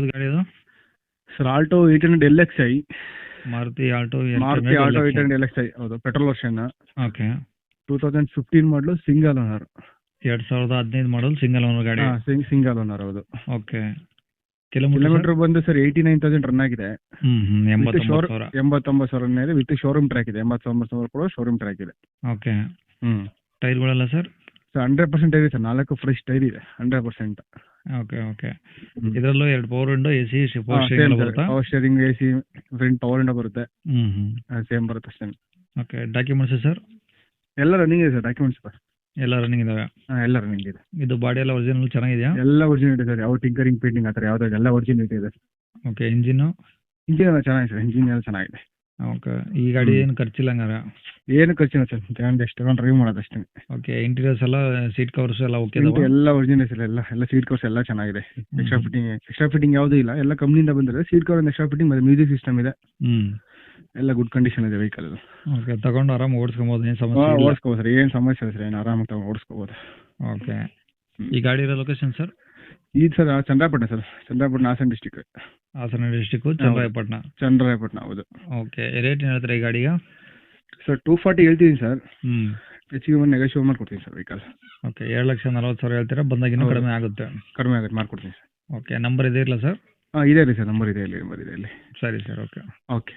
ಗಾಡಿ sir Alto eight hundred L X I Maruti Alto Maruti Alto eight hundred L X I ಹೌದು petrol version. Okay. Two thousand fifteen model single owner ಎರಡು ಸಾವಿರದ ಹದಿನೈದು model single owner ಗಾಡಿ. Single owner ಹೌದು. Okay. Kilometre ಬಂದು sir eighty nine thousand run ಆಗಿದೆ ಎಂಬತ್ತೊಂಬತ್ತು ಸಾವಿರ. ಸಾವಿರ ಇದೆ ವಿತ್ ಶೋರೂಮ್ ಟ್ರ್ಯಾಕ್ ಇದೆ. ಎಂಬತ್ತೊಂಬತ್ತು ಸಾವಿರ ಕೂಡ ಶೋರೂಮ್ ಟ್ರ್ಯಾಕ್ ಇದೆ. ಓಕೆ. ಟೈರ್ಗಳೆಲ್ಲ ಸರ್? ಸರ್ ಹಂಡ್ರೆಡ್ ಪರ್ಸೆಂಟ್ ಇದೆ ಸರ್ ನಾಲ್ಕು ಫ್ರೆಶ್ ಟೈರ್ ಇದೆ. ಹಂಡ್ರೆಡ್ ಪರ್ಸೆಂಟ್ ಓಕೆ ಓಕೆ ಇದರಲ್ಲೂ ಎರಡು power window A C power steering A C front power ಇಂಡ ಬರುತ್ತೆ. ಸೇಮ್ ಬರುತ್ತೆ ಅಷ್ಟೇ ಓಕೆ ಡಾಕ್ಯುಮೆಂಟ್ಸ್ ಸರ್ ಎಲ್ಲ ರನ್ನಿಂಗ್ ಇದೆ ಸರ್ ಡಾಕ್ಯುಮೆಂಟ್ಸ್ ಸರ್ ಎಲ್ಲ ರನ್ನಿಂಗ್ ಇದಾವೆ? ಎಲ್ಲ ರನ್ನಿಂಗ್ ಇದೆ. ಇದು ಬಾಡಿ ಎಲ್ಲ ಒರಿಜಿನಲ್ ಚೆನ್ನಾಗಿದೆಯಾ? ಎಲ್ಲ ಒರಿಜಿನಲ್ ಇದೆ ಸರ್ ಯಾವ ಟಿಂಕರಿಂಗ್ ಪೇಂಟಿಂಗ್ ಆ ಥರ ಯಾವ್ದು ಎಲ್ಲ ಒರಿಜಿನಲ್ ಇದೆ. ಸರ್ ಓಕೆ ಇಂಜಿನ್ ಇಂಜಿನ್ ಎಲ್ಲ ಚೆನ್ನಾಗಿದೆ ಸರ್ ಇಂಜಿನ್ ಎಲ್ಲ ಚೆನ್ನಾಗಿದೆ. ಓಕೆ. ಈ ಗಾಡಿ. ಏನು ಖರ್ಚಿಲ್ಲ ಹಂಗಾರೆ? ಏನು ಖರ್ಚಿಲ್ಲ ಸರ್. ತಗೊಂಡು ಎಷ್ಟು ತಗೊಂಡು ಡ್ರೈವ್ ಮಾಡೋದು ಅಷ್ಟೇ. ಓಕೆ. ಇಂಟೀರಿಯರ್ಸ್ ಎಲ್ಲ ಸೀಟ್ ಕವರ್ಸ್ ಎಲ್ಲ ಓಕೆ ಎಲ್ಲ ಒರಿಜಿನಲ್ ಸರ್ ಎಲ್ಲ ಎಲ್ಲ ಸೀಟ್ ಕವರ್ಸ್ ಎಲ್ಲ ಚೆನ್ನಾಗಿದೆ. ಎಕ್ಸ್ಟ್ರಾ ಫಿಟ್ಟಿಂಗ್ ಎಕ್ಸ್ಟ್ರಾ ಫಿಟ್ಟಿಂಗ್ ಯಾವುದೂ ಇಲ್ಲ. ಎಲ್ಲ ಕಂಪ್ನಿಯಿಂದ ಬಂದಿದೆ ಸೀಟ್ ಕವರ್ ಎಕ್ಸ್ಟ್ರಾ ಫಿಟ್ಟಿಂಗ್ ಮತ್ತೆ ಮ್ಯೂಸಿಕ್ ಸಿಸ್ಟಮ್ ಇದೆ. ಹ್ಮ್. ಎಲ್ಲ ಗುಡ್ ಕಂಡೀಷನ್ ಇದೆ ವೆಹಿಕಲ್ ಓಕೆ. ತಗೊಂಡು ಆರಾಮ್ ಓಡಿಸ್ಕೊಬೋದು ಏನು ಸಮಸ್ಯೆ ಓಡಿಸ್ಕೋಬೋದು ಸರ್. ಏನು ಸಮಸ್ಯೆ ಇಲ್ಲ ಸರ್. ಏನು ಆರಾಮಾಗಿ ತಗೊಂಡು ಓಡಿಸ್ಕೋಬೋದು. ಓಕೆ. ಈ ಗಾಡಿ ಇರೋ ಲೊಕೇಶನ್ ಸರ್? ಇದು sir Chandrapattana sir. Chandrapattana Hassan district Hassan district Chandrayapattana Chandrayapattana ಹೌದು. ಓಕೆ ರೇಟ್ ಏನು ಹೇಳ್ತೀರಾ ಈ ಗಾಡಿಗೆ? ಸರ್ ಟೂ ಫಾರ್ಟಿ ಹೇಳ್ತೀನಿ ಸರ್. ಹ್ಞೂ ಹೆಚ್ಚಿಗೆ ಒಂದು ನೆಗೋಷಿಯೇಟ್ ಮಾಡ್ಕೊಡ್ತೀನಿ ಸರ್ ವೆಹಿಕಲ್ ಓಕೆ ಎರಡು ಲಕ್ಷ ನಲವತ್ತು ಸಾವಿರ ಹೇಳ್ತೀರಾ? ಬಂದಾಗ ಇನ್ನೂ. ಕಡಿಮೆ ಆಗುತ್ತೆ. ಕಡಿಮೆ ಆಗುತ್ತೆ. ಮಾಡ್ಕೊಡ್ತೀನಿ ಸರ್. ಓಕೆ ನಂಬರ್ ಇದೆ ಇಲ್ಲ ಸರ್? ಹಾಂ ಇದೆ ರೀ ಸರ್. ನಂಬರ್ ಇದೆ ಇಲ್ಲಿ. ನಂಬರ್ ಇದೆ ಇಲ್ಲಿ. ಸರಿ ಸರ್. Okay okay